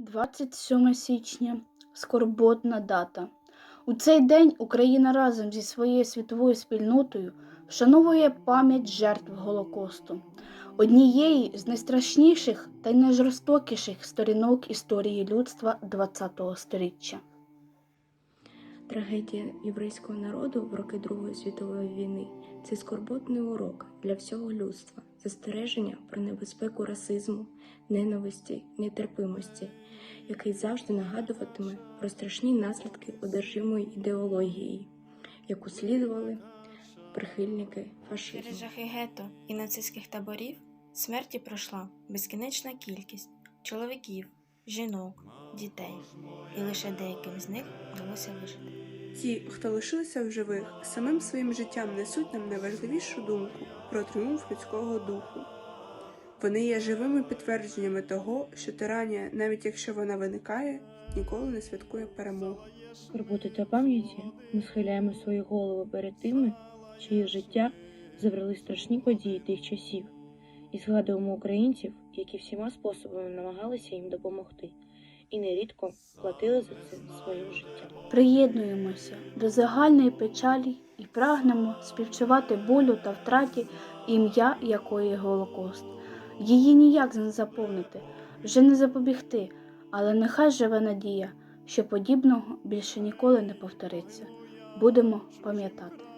27 січня скорботна дата. У цей день Україна разом зі своєю світовою спільнотою вшановує пам'ять жертв Голокосту, однієї з найстрашніших та найжорстокіших сторінок історії людства ХХ століття. Трагедія єврейського народу в роки Другої світової війни це скорботний урок для всього людства, застереження про небезпеку расизму, ненависті, нетерпимості, який завжди нагадуватиме про страшні наслідки одержимої ідеології, яку слідували прихильники фашизму. Через жахи гетто і нацистських таборів смерті пройшла безкінечна кількість чоловіків, жінок, дітей, і лише деяким з них вдалося вижити. Ті, хто лишилися в живих, самим своїм життям несуть нам найважливішу думку про тріумф людського духу. Вони є живими підтвердженнями того, що тиранія, навіть якщо вона виникає, ніколи не святкує перемогу. Скорботи та пам'яті ми схиляємо свої голови перед тими, чиє життя забрали страшні події тих часів, і згадуємо українців, які всіма способами намагалися їм допомогти, і нерідко платили за це своїм життям. Приєднуємося до загальної печалі і прагнемо співчувати болю та втраті ім'я якої Голокост. Її ніяк не заповнити, вже не запобігти, але нехай живе надія, що подібного більше ніколи не повториться. Будемо пам'ятати.